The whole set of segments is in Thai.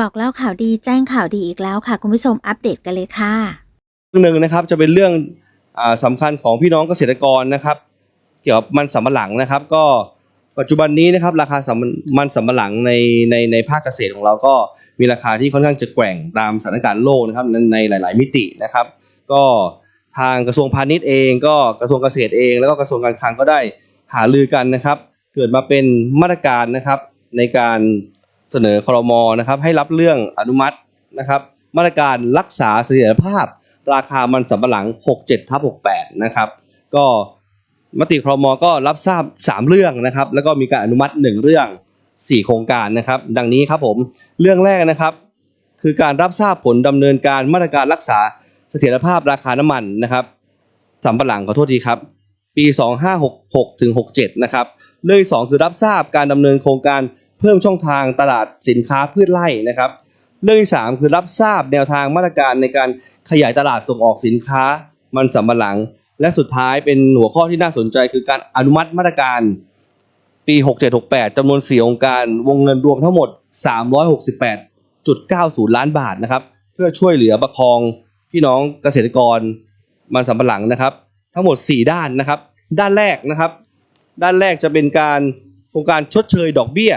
บอกเล่าข่าวดีแจ้งข่าวดีอีกแล้วค่ะคุณผู้ชมอัปเดตกันเลยค่ะเรื่องหนึ่งนะครับจะเป็นเรื่องอาสำคัญของพี่น้องเกษตรกรนะครับ เกี่ยวกับมันสำปะหลังนะครับ ก็ปัจจุบันนี้นะครับราคามันสำปะหลังในในในภาคเกษตรของเราก็มีราคาที่ค่อนข้างจะแกว่งตามสถานการณ์โลกนะครับในหลาย ๆ มิตินะครับ ก็ทางกระทรวงพาณิชย์เองก็กระทรวงเกษตรเอง แล้วก็กระทรวงการคลังก็ได้หารือกันนะครับ เกิดมาเป็นมาตรการนะครับในการ เสนอครมนะครับให้รับเรื่องอนุมัตินะครับมาตรการรักษาเสถียรภาพ ราคามันสำปะหลัง 67ทับ68 นะครับ ก็มติครมก็รับทราบ 3 เรื่องนะครับ แล้วก็มีการอนุมัติ 1 เรื่อง 4 โครงการนะครับ ดังนี้ครับผมเรื่องแรกนะครับ คือการรับทราบผลดำเนินการมาตรการรักษาเสถียรภาพราคาน้ำมันนะครับสำปะหลังขอโทษทีครับ ปี 2566ถึง67 นะครับเรื่องที่สองคือรับทราบการดำเนินโครงการ เพิ่มช่องทางตลาดสินค้าพืชไร่นะครับ เรื่องที่สามคือรับทราบแนวทางมาตรการในการขยายตลาดส่งออกสินค้ามันสำปะหลัง และสุดท้ายเป็นหัวข้อที่น่าสนใจคือการอนุมัติมาตรการปี 6768จำนวน 4 องค์การ วงเงินรวมทั้งหมด 368.90 ล้านบาทนะครับ เพื่อช่วยเหลือประคองพี่น้องเกษตรกรมันสำปะหลังนะครับ ทั้งหมด 4 ด้านนะครับ ด้านแรกนะครับ ด้านแรกจะเป็นการโครงการชดเชยดอกเบี้ย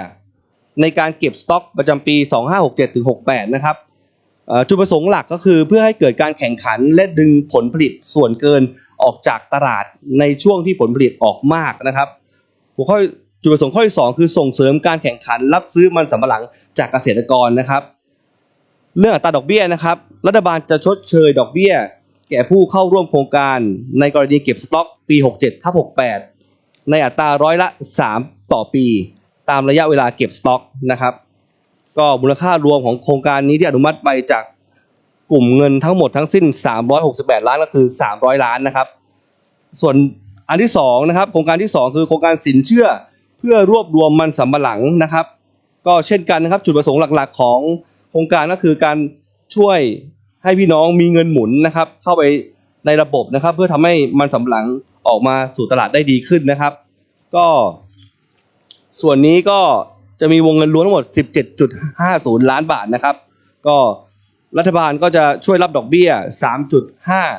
ในการเก็บสต็อกประจำปี 2567ถึง68 นะครับจุดประสงค์หลักก็คือเพื่อให้เกิดการแข่งขันและดึงผลผลิตส่วนเกินออกจากตลาดในช่วงที่ผลผลิตออกมากนะครับหัวข้อจุดประสงค์ข้อที่สองคือส่งเสริมการแข่งขันรับซื้อมันสำปะหลังจากเกษตรกรนะครับ เรื่องอัตราดอกเบี้ยนะครับ รัฐบาลจะชดเชยดอกเบี้ย แก่ผู้เข้าร่วมโครงการในกรณีเก็บสต็อกปี 67ทับ68 ในอัตราร้อยละ 3 ต่อปี ตามระยะเวลาเก็บสต็อกนะครับ ก็มูลค่ารวมของโครงการนี้ที่อนุมัติไปจากกลุ่มเงินทั้งหมดทั้งสิ้น 368 ล้านก็คือ 300 ล้านนะครับ ส่วนอันที่สองนะครับโครงการที่สองคือโครงการสินเชื่อเพื่อรวบรวมมันสำปะหลังนะครับ ก็เช่นกันนะครับจุดประสงค์หลักๆ ของโครงการก็คือการช่วยให้พี่น้องมีเงินหมุนนะครับ เข้าไปในระบบนะครับ เพื่อทำให้มันสำปะหลังออกมาสู่ตลาดได้ดีขึ้นนะครับ ก็ ส่วนนี้ก็จะมีวงเงินรวมทั้งหมด 17.50 ล้านบาทนะครับ ก็รัฐบาลก็จะช่วยรับดอกเบี้ย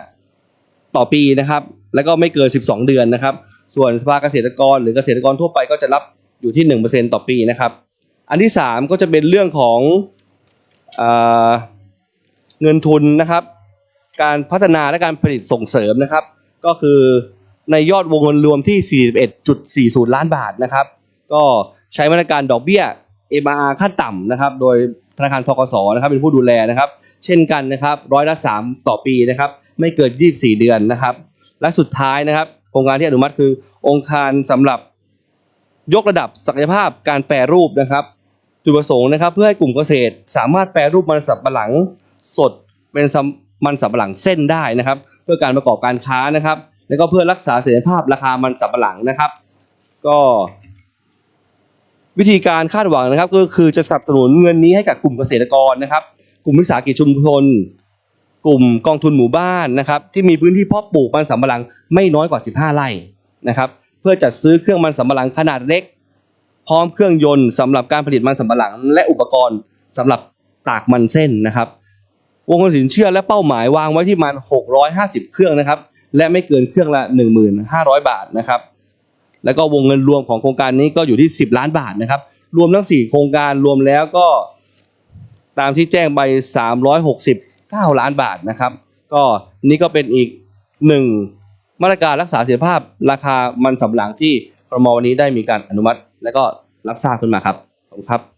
3.5 ต่อปีนะครับ แล้วก็ไม่เกิน 12 เดือนนะครับ ส่วนสภาเกษตรกรหรือเกษตรกรทั่วไปก็จะรับอยู่ที่ 1%ต่อปีนะครับ อันที่ 3 ก็จะเป็นเรื่องของเอเงินทุนนะครับ การพัฒนาและการผลิตส่งเสริมนะครับ ก็คือในยอดวงเงินรวมที่ 41.40 ล้านบาทนะครับ ก็ใช้มาตรการดอกเบี้ย MRR ขั้นต่ำนะครับ โดยธนาคารทกสนะครับเป็นผู้ดูแลนะครับ เช่นกันนะครับร้อยละ 3 ต่อปีนะครับ ไม่เกิน 24 เดือนนะครับ และสุดท้ายนะครับ โครงการที่อนุมัติคือ องค์การสำหรับยกระดับศักยภาพการแปรรูปนะครับ จุดประสงค์นะครับ เพื่อให้กลุ่มเกษตร สามารถแปรรูปมันสำปะหลังสดเป็นสำมันสำปะหลังเส้นได้นะครับ เพื่อการประกอบการค้านะครับ แล้วก็เพื่อรักษาเสถียรภาพราคามันสำปะหลังนะครับ ก็ วิธีการคาดหวังนะครับก็คือจะสนับสนุนเงินนี้ให้กับกลุ่มเกษตรกรนะครับ กลุ่มวิสาหกิจชุมชนกลุ่มกองทุนหมู่บ้านนะครับที่มีพื้นที่เพาะปลูกมันสำปะหลังไม่น้อยกว่า 15 ไร่นะครับเพื่อจัดซื้อเครื่องมันสำปะหลังขนาดเล็ก พร้อมเครื่องยนต์สำหรับการผลิตมันสำปะหลัง และอุปกรณ์สำหรับตากมันเส้นนะครับวงเงินสินเชื่อและเป้าหมายวางไว้ที่ประมัน 650 เครื่องนะครับและไม่เกินเครื่องละ 1,500 บาทนะครับ แล้วก็วงเงินรวมของโครงการนี้ก็อยู่ที่ 10 ล้านบาทนะครับ รวมทั้ง 4 โครงการรวมแล้วก็ตามที่แจ้งไป 369 ล้านบาทนะครับ ก็นี่ก็เป็นอีกหนึ่งมาตรการรักษาเสถียรภาพราคามันสำปะหลังที่ครมวันนี้ได้มีการอนุมัติ และก็รับทราบขึ้นมาครับขอบคุณครับ